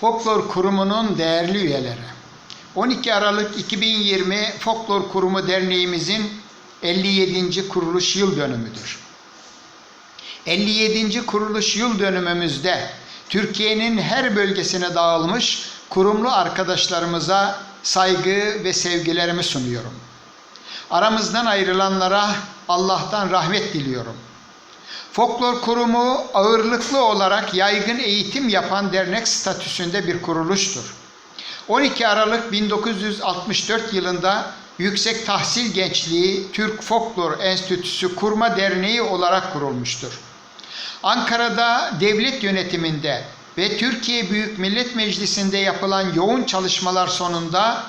Folklor Kurumu'nun değerli üyeleri. 12 Aralık 2020 Folklor Kurumu Derneğimizin 57. kuruluş yıl dönümüdür. 57. kuruluş yıl dönümümüzde Türkiye'nin her bölgesine dağılmış kurumlu arkadaşlarımıza saygı ve sevgilerimi sunuyorum. Aramızdan ayrılanlara Allah'tan rahmet diliyorum. Folklor Kurumu ağırlıklı olarak yaygın eğitim yapan dernek statüsünde bir kuruluştur. 12 Aralık 1964 yılında Yüksek Tahsil Gençliği Türk Folklor Enstitüsü Kurma Derneği olarak kurulmuştur. Ankara'da devlet yönetiminde ve Türkiye Büyük Millet Meclisi'nde yapılan yoğun çalışmalar sonunda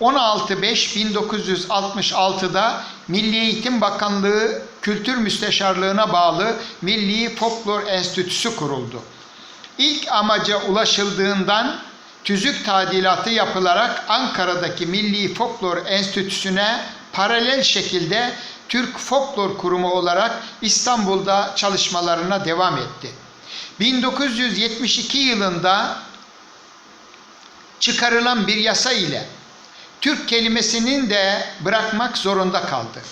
16.5.1966'da Milli Eğitim Bakanlığı Kültür Müsteşarlığına bağlı Milli Folklor Enstitüsü kuruldu. İlk amaca ulaşıldığından tüzük tadilatı yapılarak Ankara'daki Milli Folklor Enstitüsü'ne paralel şekilde Türk Folklor Kurumu olarak İstanbul'da çalışmalarına devam etti. 1972 yılında çıkarılan bir yasa ile Türk kelimesinin de bırakmak zorunda kaldı.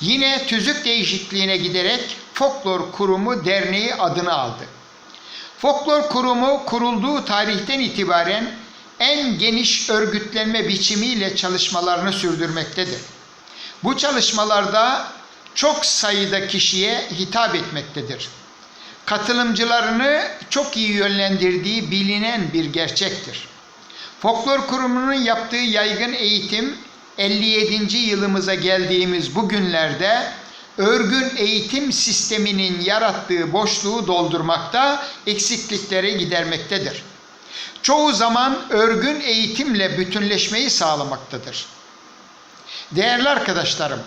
Yine tüzük değişikliğine giderek Folklor Kurumu Derneği adını aldı. Folklor Kurumu kurulduğu tarihten itibaren en geniş örgütlenme biçimiyle çalışmalarını sürdürmektedir. Bu çalışmalarda çok sayıda kişiye hitap etmektedir. Katılımcılarını çok iyi yönlendirdiği bilinen bir gerçektir. Folklor Kurumu'nun yaptığı yaygın eğitim 57. yılımıza geldiğimiz bu günlerde örgün eğitim sisteminin yarattığı boşluğu doldurmakta, eksiklikleri gidermektedir. Çoğu zaman örgün eğitimle bütünleşmeyi sağlamaktadır. Değerli arkadaşlarım,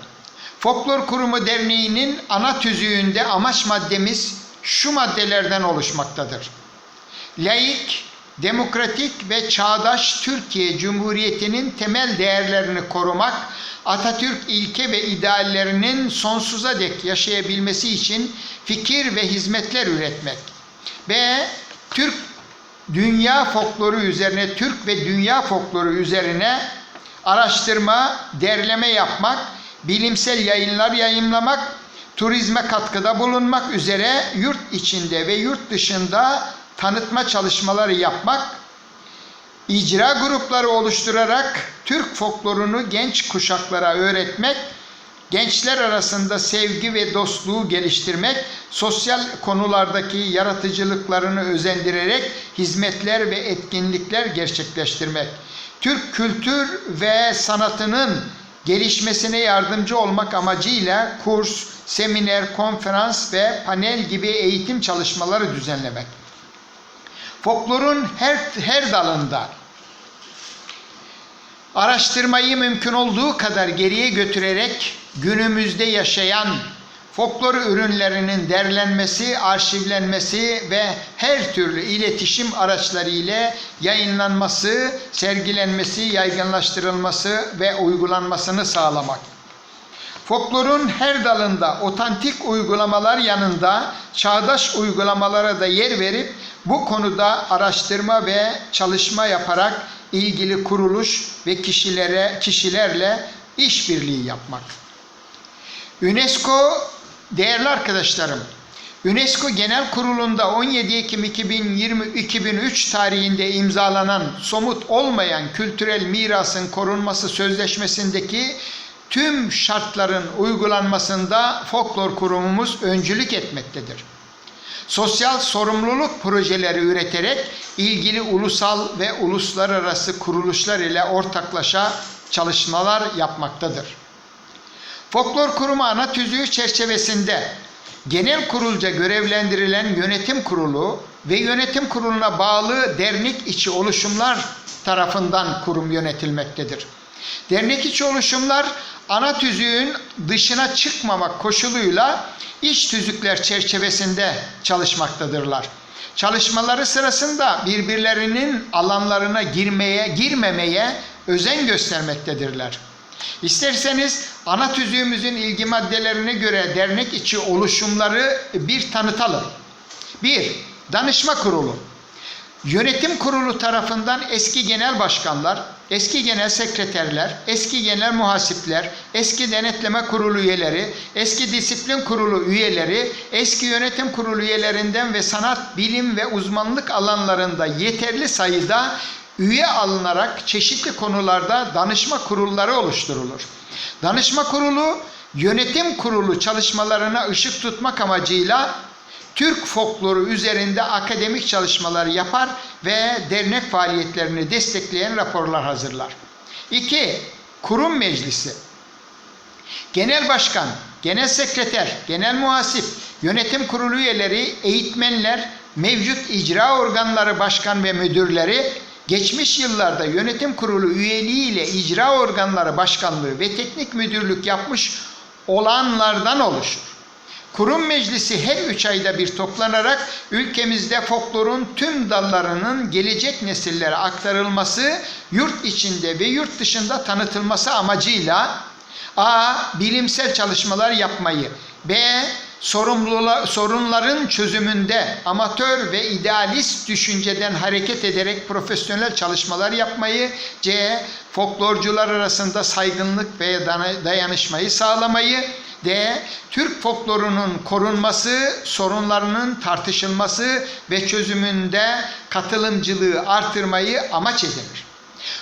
Folklor Kurumu Derneği'nin ana tüzüğünde amaç maddemiz şu maddelerden oluşmaktadır. Laik, demokratik ve çağdaş Türkiye Cumhuriyeti'nin temel değerlerini korumak, Atatürk ilke ve ideallerinin sonsuza dek yaşayabilmesi için fikir ve hizmetler üretmek ve Türk dünya folkloru üzerine, Türk ve dünya folkloru üzerine araştırma, derleme yapmak, bilimsel yayınlar yayınlamak, turizme katkıda bulunmak üzere yurt içinde ve yurt dışında tanıtma çalışmaları yapmak, icra grupları oluşturarak Türk folklorunu genç kuşaklara öğretmek, gençler arasında sevgi ve dostluğu geliştirmek, sosyal konulardaki yaratıcılıklarını özendirerek hizmetler ve etkinlikler gerçekleştirmek, Türk kültür ve sanatının gelişmesine yardımcı olmak amacıyla kurs, seminer, konferans ve panel gibi eğitim çalışmaları düzenlemek. Folklorun her, her dalında araştırmayı mümkün olduğu kadar geriye götürerek günümüzde yaşayan folklor ürünlerinin derlenmesi, arşivlenmesi ve her türlü iletişim araçları ile yayınlanması, sergilenmesi, yaygınlaştırılması ve uygulanmasını sağlamak. Folklorun her dalında otantik uygulamalar yanında çağdaş uygulamalara da yer verip bu konuda araştırma ve çalışma yaparak ilgili kuruluş ve kişilere kişilerle işbirliği yapmak. UNESCO değerli arkadaşlarım UNESCO Genel Kurulu'nda 17 Ekim 2020 2003 tarihinde imzalanan somut olmayan kültürel mirasın korunması sözleşmesindeki tüm şartların uygulanmasında folklor kurumumuz öncülük etmektedir. Sosyal sorumluluk projeleri üreterek ilgili ulusal ve uluslararası kuruluşlar ile ortaklaşa çalışmalar yapmaktadır. Folklor Kurumu ana tüzüğü çerçevesinde genel kurulca görevlendirilen yönetim kurulu ve yönetim kuruluna bağlı dernek içi oluşumlar tarafından kurum yönetilmektedir. Dernek içi oluşumlar ana tüzüğün dışına çıkmamak koşuluyla iç tüzükler çerçevesinde çalışmaktadırlar. Çalışmaları sırasında birbirlerinin alanlarına girmeye, girmemeye özen göstermektedirler. İsterseniz ana tüzüğümüzün ilgi maddelerine göre dernek içi oluşumları bir tanıtalım. 1. Danışma kurulu. Yönetim kurulu tarafından eski genel başkanlar, eski genel sekreterler, eski genel muhasipler, eski denetleme kurulu üyeleri, eski disiplin kurulu üyeleri, eski yönetim kurulu üyelerinden ve sanat, bilim ve uzmanlık alanlarında yeterli sayıda üye alınarak çeşitli konularda danışma kurulları oluşturulur. Danışma kurulu yönetim kurulu çalışmalarına ışık tutmak amacıyla Türk folkloru üzerinde akademik çalışmalar yapar ve dernek faaliyetlerini destekleyen raporlar hazırlar. 2. Kurum Meclisi Genel Başkan, Genel Sekreter, Genel Muhasip, Yönetim Kurulu üyeleri, eğitmenler, mevcut icra organları başkan ve müdürleri, geçmiş yıllarda yönetim kurulu üyeliği ile icra organları başkanlığı ve teknik müdürlük yapmış olanlardan oluşur. Kurum meclisi her üç ayda bir toplanarak ülkemizde folklorun tüm dallarının gelecek nesillere aktarılması, yurt içinde ve yurt dışında tanıtılması amacıyla A. Bilimsel çalışmalar yapmayı B. Sorunların çözümünde amatör ve idealist düşünceden hareket ederek profesyonel çalışmalar yapmayı, C. Folklorcular arasında saygınlık ve dayanışmayı sağlamayı, D. Türk folklorunun korunması, sorunlarının tartışılması ve çözümünde katılımcılığı artırmayı amaç edinir.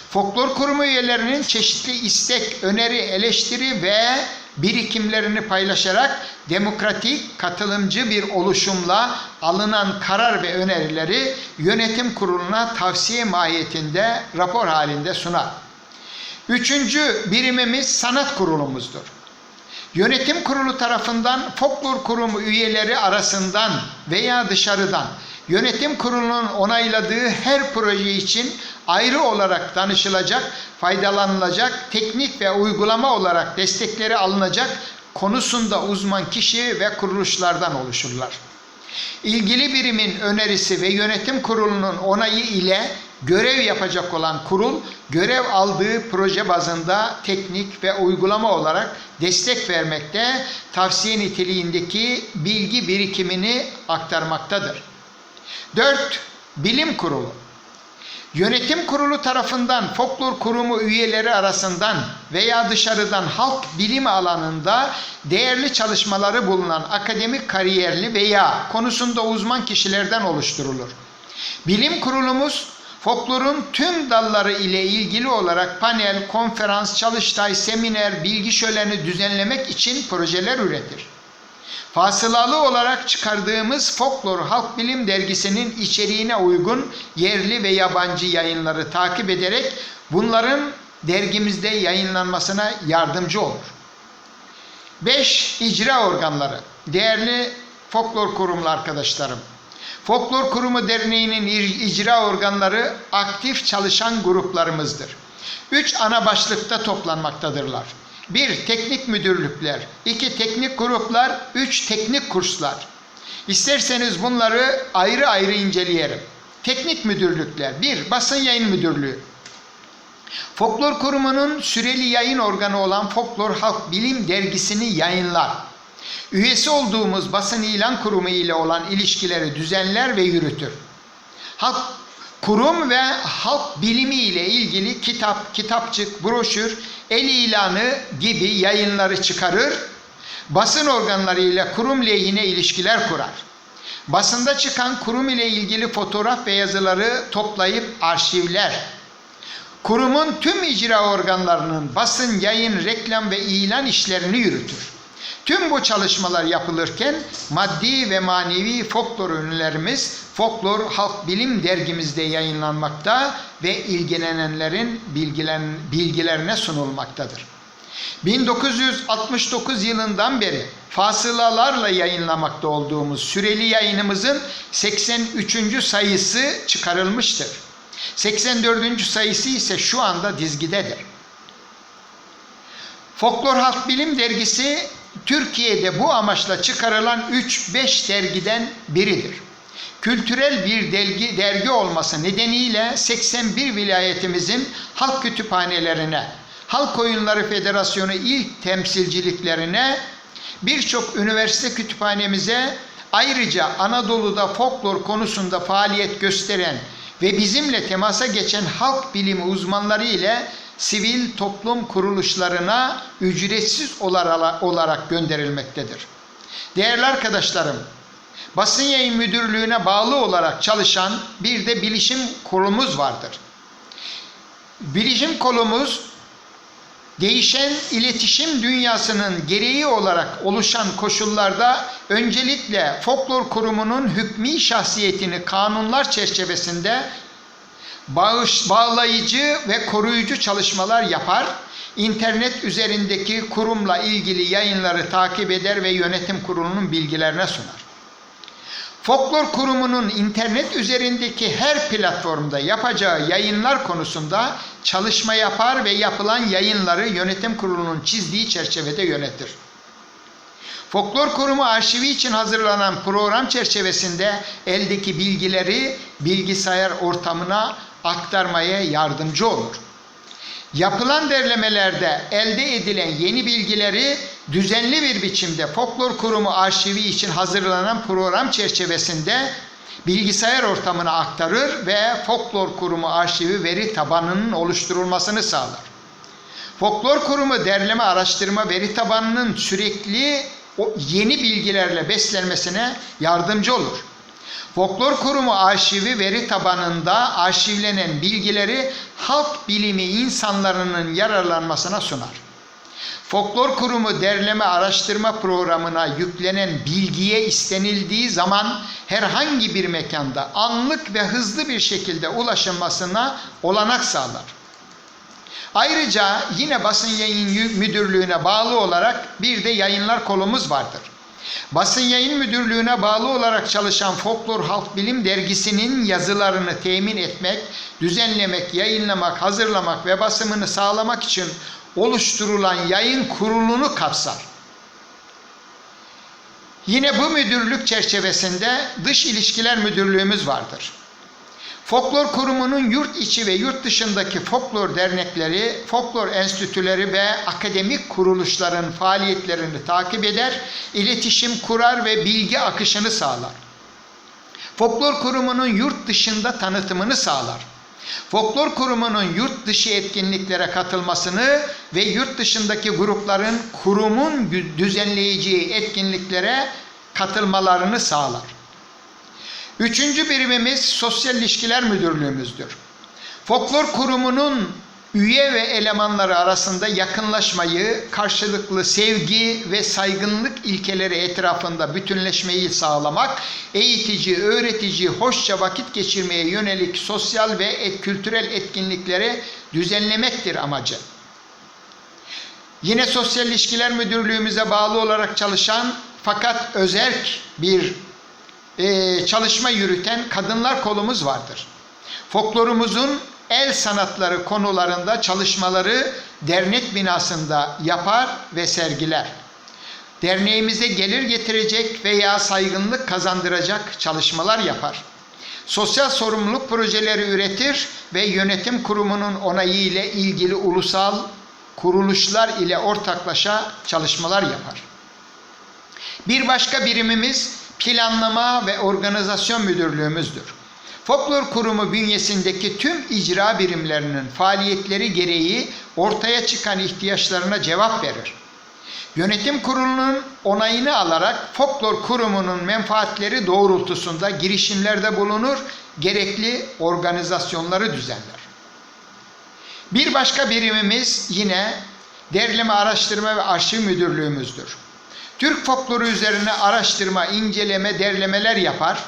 Folklor kurumu üyelerinin çeşitli istek, öneri, eleştiri ve birikimlerini paylaşarak demokratik, katılımcı bir oluşumla alınan karar ve önerileri yönetim kuruluna tavsiye mahiyetinde rapor halinde sunar. Üçüncü birimimiz sanat kurulumuzdur. Yönetim kurulu tarafından folklor kurumu üyeleri arasından veya dışarıdan yönetim kurulunun onayladığı her proje için ayrı olarak danışılacak, faydalanılacak, teknik ve uygulama olarak destekleri alınacak konusunda uzman kişi ve kuruluşlardan oluşurlar. İlgili birimin önerisi ve yönetim kurulunun onayı ile görev yapacak olan kurul, görev aldığı proje bazında teknik ve uygulama olarak destek vermekte, tavsiye niteliğindeki bilgi birikimini aktarmaktadır. 4. Bilim Kurulu Yönetim kurulu tarafından folklor kurumu üyeleri arasından veya dışarıdan halk bilim alanında değerli çalışmaları bulunan akademik kariyerli veya konusunda uzman kişilerden oluşturulur. Bilim kurulumuz folklorun tüm dalları ile ilgili olarak panel, konferans, çalıştay, seminer, bilgi şöleni düzenlemek için projeler üretir. Fasılalı olarak çıkardığımız Folklor Halk Bilim Dergisi'nin içeriğine uygun yerli ve yabancı yayınları takip ederek bunların dergimizde yayınlanmasına yardımcı olur. 5. İcra organları. Değerli folklor kurumlu arkadaşlarım. Folklor Kurumu Derneği'nin icra organları aktif çalışan gruplarımızdır. Üç ana başlıkta toplanmaktadırlar. 1. Teknik müdürlükler. 2. Teknik gruplar. 3. Teknik kurslar. İsterseniz bunları ayrı ayrı inceleyelim. Teknik müdürlükler. 1. Basın yayın müdürlüğü. Folklor Kurumu'nun süreli yayın organı olan Folklor Halk Bilim Dergisi'ni yayınlar. Üyesi olduğumuz basın ilan kurumu ile olan ilişkileri düzenler ve yürütür. Halk kurum ve halk bilimi ile ilgili kitap, kitapçık, broşür, el ilanı gibi yayınları çıkarır, basın organları ile kurum lehine ilişkiler kurar. Basında çıkan kurum ile ilgili fotoğraf ve yazıları toplayıp arşivler. Kurumun tüm icra organlarının basın, yayın, reklam ve ilan işlerini yürütür. Tüm bu çalışmalar yapılırken maddi ve manevi folklor ünlülerimiz Folklor Halk Bilim dergimizde yayınlanmakta ve ilgilenenlerin bilgilen, bilgilerine sunulmaktadır. 1969 yılından beri fasılalarla yayınlamakta olduğumuz süreli yayınımızın 83. sayısı çıkarılmıştır. 84. sayısı ise şu anda dizgidedir. Folklor Halk Bilim dergisi Türkiye'de bu amaçla çıkarılan 3-5 dergiden biridir. Kültürel bir dergi, dergi olması nedeniyle 81 vilayetimizin halk kütüphanelerine, Halk Oyunları Federasyonu ilk temsilciliklerine, birçok üniversite kütüphanemize, ayrıca Anadolu'da folklor konusunda faaliyet gösteren ve bizimle temasa geçen halk bilimi uzmanları ile sivil toplum kuruluşlarına ücretsiz olara- olarak gönderilmektedir. Değerli arkadaşlarım, basın yayın müdürlüğüne bağlı olarak çalışan bir de bilişim kolumuz vardır. Bilişim kolumuz değişen iletişim dünyasının gereği olarak oluşan koşullarda öncelikle folklor kurumunun hükmü şahsiyetini kanunlar çerçevesinde bağış, bağlayıcı ve koruyucu çalışmalar yapar, internet üzerindeki kurumla ilgili yayınları takip eder ve yönetim kurulunun bilgilerine sunar. Folklor Kurumu'nun internet üzerindeki her platformda yapacağı yayınlar konusunda çalışma yapar ve yapılan yayınları yönetim kurulunun çizdiği çerçevede yönetir. Folklor Kurumu arşivi için hazırlanan program çerçevesinde eldeki bilgileri bilgisayar ortamına aktarmaya yardımcı olur. Yapılan derlemelerde elde edilen yeni bilgileri düzenli bir biçimde Folklor Kurumu arşivi için hazırlanan program çerçevesinde bilgisayar ortamına aktarır ve Folklor Kurumu arşivi veri tabanının oluşturulmasını sağlar. Folklor Kurumu derleme araştırma veri tabanının sürekli yeni bilgilerle beslenmesine yardımcı olur. Folklor Kurumu arşivi veri tabanında arşivlenen bilgileri halk bilimi insanlarının yararlanmasına sunar. Folklor Kurumu derleme araştırma programına yüklenen bilgiye istenildiği zaman herhangi bir mekanda anlık ve hızlı bir şekilde ulaşılmasına olanak sağlar. Ayrıca yine basın yayın müdürlüğüne bağlı olarak bir de yayınlar kolumuz vardır. Basın Yayın Müdürlüğü'ne bağlı olarak çalışan Folklor Halk Bilim Dergisi'nin yazılarını temin etmek, düzenlemek, yayınlamak, hazırlamak ve basımını sağlamak için oluşturulan yayın kurulunu kapsar. Yine bu müdürlük çerçevesinde Dış İlişkiler Müdürlüğümüz vardır. Folklor Kurumu'nun yurt içi ve yurt dışındaki folklor dernekleri, folklor enstitüleri ve akademik kuruluşların faaliyetlerini takip eder, iletişim kurar ve bilgi akışını sağlar. Folklor Kurumu'nun yurt dışında tanıtımını sağlar. Folklor Kurumu'nun yurt dışı etkinliklere katılmasını ve yurt dışındaki grupların kurumun düzenleyeceği etkinliklere katılmalarını sağlar. Üçüncü birimimiz Sosyal İlişkiler Müdürlüğümüzdür. Folklor Kurumu'nun üye ve elemanları arasında yakınlaşmayı, karşılıklı sevgi ve saygınlık ilkeleri etrafında bütünleşmeyi sağlamak, eğitici, öğretici, hoşça vakit geçirmeye yönelik sosyal ve et, kültürel etkinlikleri düzenlemektir amacı. Yine Sosyal İlişkiler Müdürlüğümüze bağlı olarak çalışan fakat özerk bir e, çalışma yürüten kadınlar kolumuz vardır. Folklorumuzun el sanatları konularında çalışmaları dernek binasında yapar ve sergiler. Derneğimize gelir getirecek veya saygınlık kazandıracak çalışmalar yapar. Sosyal sorumluluk projeleri üretir ve yönetim kurumunun onayı ile ilgili ulusal kuruluşlar ile ortaklaşa çalışmalar yapar. Bir başka birimimiz Planlama ve Organizasyon Müdürlüğümüzdür. Folklor Kurumu bünyesindeki tüm icra birimlerinin faaliyetleri gereği ortaya çıkan ihtiyaçlarına cevap verir. Yönetim kurulunun onayını alarak Folklor Kurumu'nun menfaatleri doğrultusunda girişimlerde bulunur, gerekli organizasyonları düzenler. Bir başka birimimiz yine Derleme Araştırma ve Arşiv Müdürlüğümüzdür. Türk folkloru üzerine araştırma, inceleme, derlemeler yapar.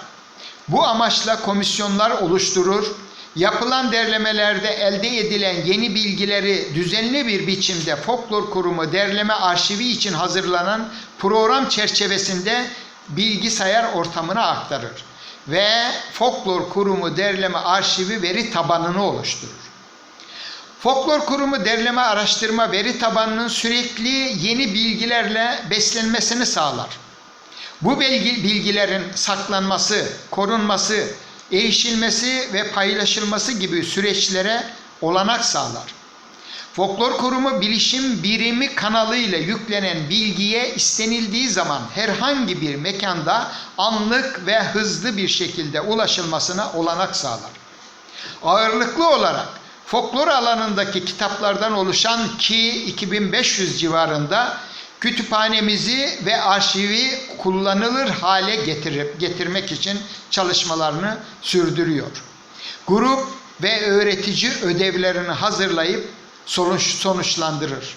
Bu amaçla komisyonlar oluşturur. Yapılan derlemelerde elde edilen yeni bilgileri düzenli bir biçimde Folklor Kurumu derleme arşivi için hazırlanan program çerçevesinde bilgisayar ortamına aktarır ve Folklor Kurumu derleme arşivi veri tabanını oluşturur. Folklor Kurumu derleme araştırma veri tabanının sürekli yeni bilgilerle beslenmesini sağlar. Bu bilgi, bilgilerin saklanması, korunması, erişilmesi ve paylaşılması gibi süreçlere olanak sağlar. Folklor Kurumu bilişim birimi kanalıyla yüklenen bilgiye istenildiği zaman herhangi bir mekanda anlık ve hızlı bir şekilde ulaşılmasına olanak sağlar. Ağırlıklı olarak folklor alanındaki kitaplardan oluşan ki 2500 civarında kütüphanemizi ve arşivi kullanılır hale getirip getirmek için çalışmalarını sürdürüyor. Grup ve öğretici ödevlerini hazırlayıp sonuç, sonuçlandırır.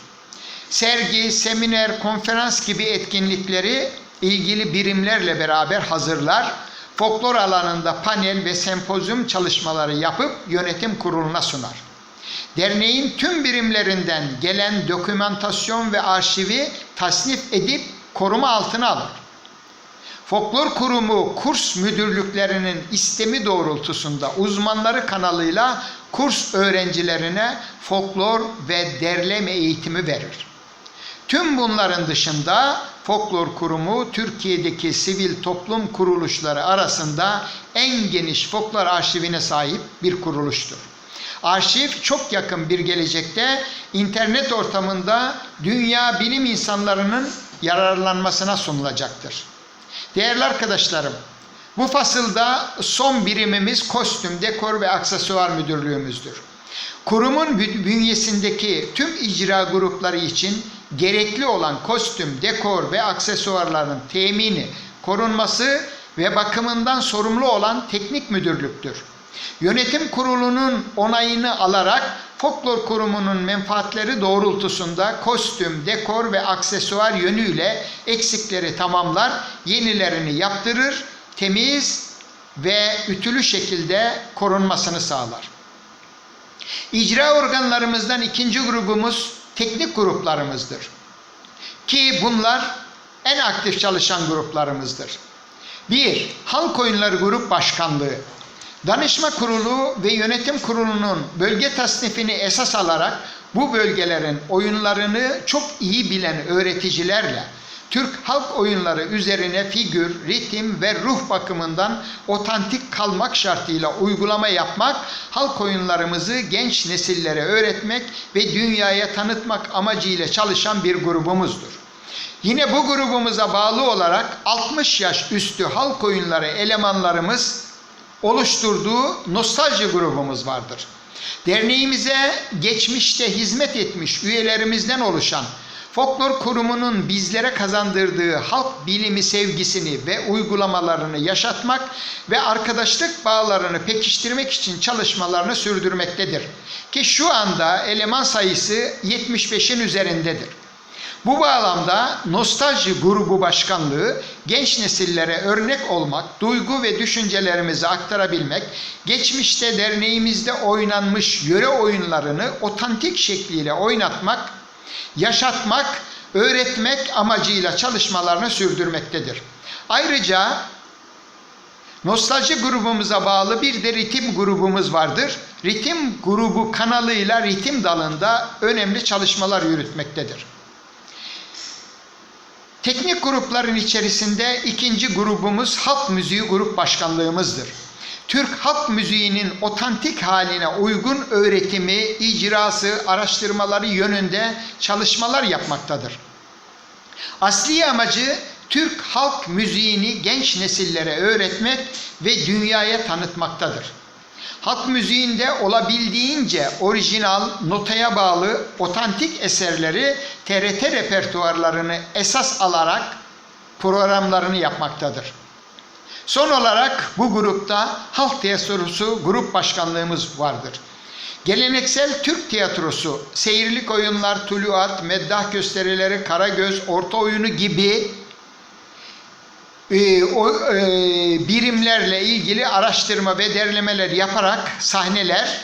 Sergi, seminer, konferans gibi etkinlikleri ilgili birimlerle beraber hazırlar. Folklor alanında panel ve sempozyum çalışmaları yapıp yönetim kuruluna sunar. Derneğin tüm birimlerinden gelen dokümantasyon ve arşivi tasnif edip koruma altına alır. Folklor Kurumu kurs müdürlüklerinin istemi doğrultusunda uzmanları kanalıyla kurs öğrencilerine folklor ve derleme eğitimi verir. Tüm bunların dışında Folklor Kurumu Türkiye'deki sivil toplum kuruluşları arasında en geniş folklor arşivine sahip bir kuruluştur. Arşiv çok yakın bir gelecekte internet ortamında dünya bilim insanlarının yararlanmasına sunulacaktır. Değerli arkadaşlarım, bu fasılda son birimimiz kostüm, dekor ve aksesuar müdürlüğümüzdür. Kurumun bünyesindeki tüm icra grupları için gerekli olan kostüm, dekor ve aksesuarların temini, korunması ve bakımından sorumlu olan teknik müdürlüktür. Yönetim kurulunun onayını alarak Folklor Kurumu'nun menfaatleri doğrultusunda kostüm, dekor ve aksesuar yönüyle eksikleri tamamlar, yenilerini yaptırır, temiz ve ütülü şekilde korunmasını sağlar. İcra organlarımızdan ikinci grubumuz teknik gruplarımızdır. Ki bunlar en aktif çalışan gruplarımızdır. 1. Halk Oyunları Grup Başkanlığı Danışma Kurulu ve Yönetim Kurulu'nun bölge tasnifini esas alarak bu bölgelerin oyunlarını çok iyi bilen öğreticilerle Türk halk oyunları üzerine figür, ritim ve ruh bakımından otantik kalmak şartıyla uygulama yapmak, halk oyunlarımızı genç nesillere öğretmek ve dünyaya tanıtmak amacıyla çalışan bir grubumuzdur. Yine bu grubumuza bağlı olarak 60 yaş üstü halk oyunları elemanlarımız oluşturduğu nostalji grubumuz vardır. Derneğimize geçmişte hizmet etmiş üyelerimizden oluşan Folklor Kurumu'nun bizlere kazandırdığı halk bilimi sevgisini ve uygulamalarını yaşatmak ve arkadaşlık bağlarını pekiştirmek için çalışmalarını sürdürmektedir. Ki şu anda eleman sayısı 75'in üzerindedir. Bu bağlamda Nostalji Grubu Başkanlığı genç nesillere örnek olmak, duygu ve düşüncelerimizi aktarabilmek, geçmişte derneğimizde oynanmış yöre oyunlarını otantik şekliyle oynatmak, yaşatmak, öğretmek amacıyla çalışmalarını sürdürmektedir. Ayrıca Nostalji grubumuza bağlı bir de ritim grubumuz vardır. Ritim grubu kanalıyla ritim dalında önemli çalışmalar yürütmektedir. Teknik grupların içerisinde ikinci grubumuz halk müziği grup başkanlığımızdır. Türk halk müziğinin otantik haline uygun öğretimi, icrası, araştırmaları yönünde çalışmalar yapmaktadır. Asli amacı Türk halk müziğini genç nesillere öğretmek ve dünyaya tanıtmaktadır. Halk müziğinde olabildiğince orijinal, notaya bağlı, otantik eserleri TRT repertuarlarını esas alarak programlarını yapmaktadır. Son olarak bu grupta halk tiyatrosu grup başkanlığımız vardır. Geleneksel Türk tiyatrosu, seyirlik oyunlar, tuluat, meddah gösterileri, karagöz, orta oyunu gibi e, o e, birimlerle ilgili araştırma ve derlemeler yaparak sahneler,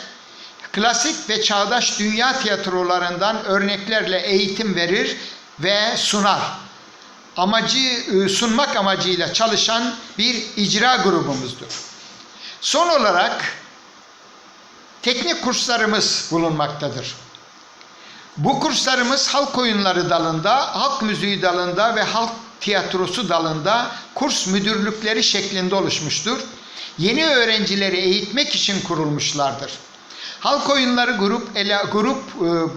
klasik ve çağdaş dünya tiyatrolarından örneklerle eğitim verir ve sunar. Amacı e, sunmak amacıyla çalışan bir icra grubumuzdur. Son olarak teknik kurslarımız bulunmaktadır. Bu kurslarımız halk oyunları dalında, halk müziği dalında ve halk tiyatrosu dalında kurs müdürlükleri şeklinde oluşmuştur. Yeni öğrencileri eğitmek için kurulmuşlardır. Halk oyunları grup ele, grup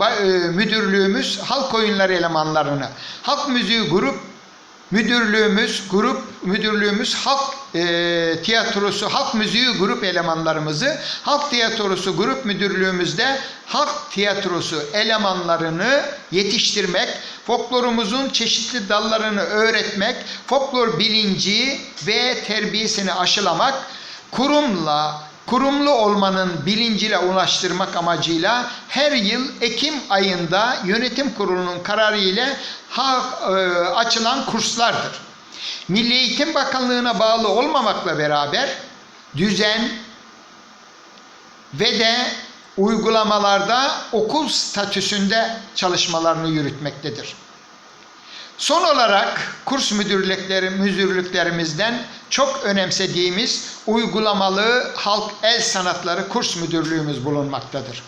e, e, müdürlüğümüz halk oyunları elemanlarını, halk müziği grup müdürlüğümüz, grup müdürlüğümüz halk e, tiyatrosu, halk müziği grup elemanlarımızı, halk tiyatrosu grup müdürlüğümüzde halk tiyatrosu elemanlarını yetiştirmek, folklorumuzun çeşitli dallarını öğretmek, folklor bilinci ve terbiyesini aşılamak, kurumla, kurumlu olmanın bilinciyle ulaştırmak amacıyla her yıl Ekim ayında yönetim kurulunun kararı ile e, açılan kurslardır. Milli Eğitim Bakanlığı'na bağlı olmamakla beraber düzen ve de uygulamalarda okul statüsünde çalışmalarını yürütmektedir. Son olarak kurs müdürlükleri, müdürlüklerimizden çok önemsediğimiz uygulamalı halk el sanatları kurs müdürlüğümüz bulunmaktadır.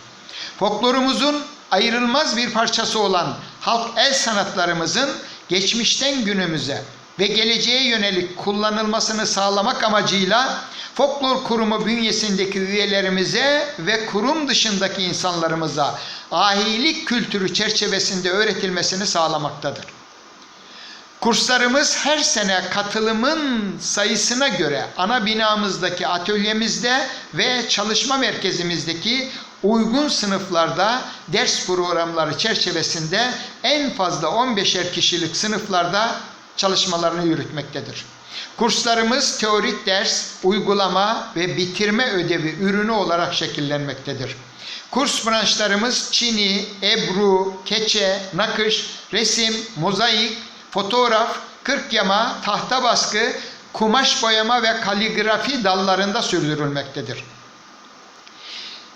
Folklorumuzun ayrılmaz bir parçası olan halk el sanatlarımızın geçmişten günümüze ve geleceğe yönelik kullanılmasını sağlamak amacıyla Folklor Kurumu bünyesindeki üyelerimize ve kurum dışındaki insanlarımıza ahilik kültürü çerçevesinde öğretilmesini sağlamaktadır. Kurslarımız her sene katılımın sayısına göre ana binamızdaki atölyemizde ve çalışma merkezimizdeki uygun sınıflarda ders programları çerçevesinde en fazla 15'er kişilik sınıflarda çalışmalarını yürütmektedir. Kurslarımız teorik ders, uygulama ve bitirme ödevi ürünü olarak şekillenmektedir. Kurs branşlarımız Çini, Ebru, Keçe, Nakış, Resim, Mozaik, Fotoğraf, Kırk yama, tahta baskı, kumaş boyama ve kaligrafi dallarında sürdürülmektedir.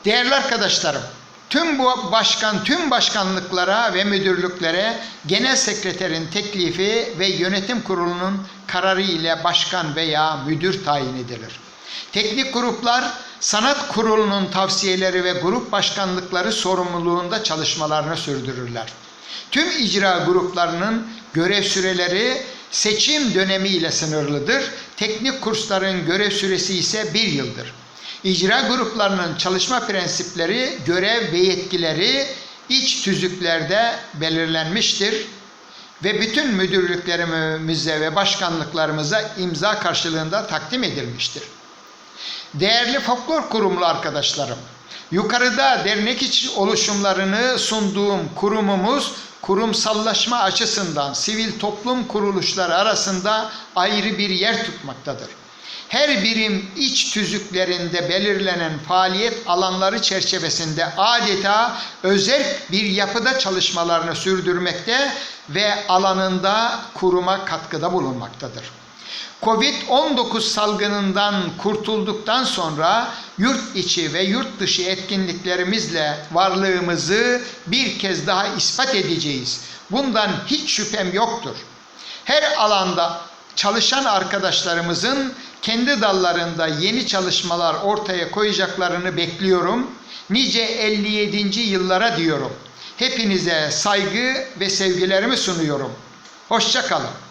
Değerli arkadaşlarım, tüm bu başkan, tüm başkanlıklara ve müdürlüklere genel sekreterin teklifi ve yönetim kurulunun kararı ile başkan veya müdür tayin edilir. Teknik gruplar sanat kurulunun tavsiyeleri ve grup başkanlıkları sorumluluğunda çalışmalarını sürdürürler. Tüm icra gruplarının görev süreleri seçim dönemiyle sınırlıdır. Teknik kursların görev süresi ise bir yıldır. İcra gruplarının çalışma prensipleri, görev ve yetkileri iç tüzüklerde belirlenmiştir ve bütün müdürlüklerimize ve başkanlıklarımıza imza karşılığında takdim edilmiştir. Değerli folklor kurumlu arkadaşlarım, yukarıda dernek içi oluşumlarını sunduğum kurumumuz kurumsallaşma açısından sivil toplum kuruluşları arasında ayrı bir yer tutmaktadır. Her birim iç tüzüklerinde belirlenen faaliyet alanları çerçevesinde adeta özel bir yapıda çalışmalarını sürdürmekte ve alanında kuruma katkıda bulunmaktadır. Covid-19 salgınından kurtulduktan sonra yurt içi ve yurt dışı etkinliklerimizle varlığımızı bir kez daha ispat edeceğiz. Bundan hiç şüphem yoktur. Her alanda çalışan arkadaşlarımızın kendi dallarında yeni çalışmalar ortaya koyacaklarını bekliyorum. Nice 57. yıllara diyorum. Hepinize saygı ve sevgilerimi sunuyorum. Hoşçakalın.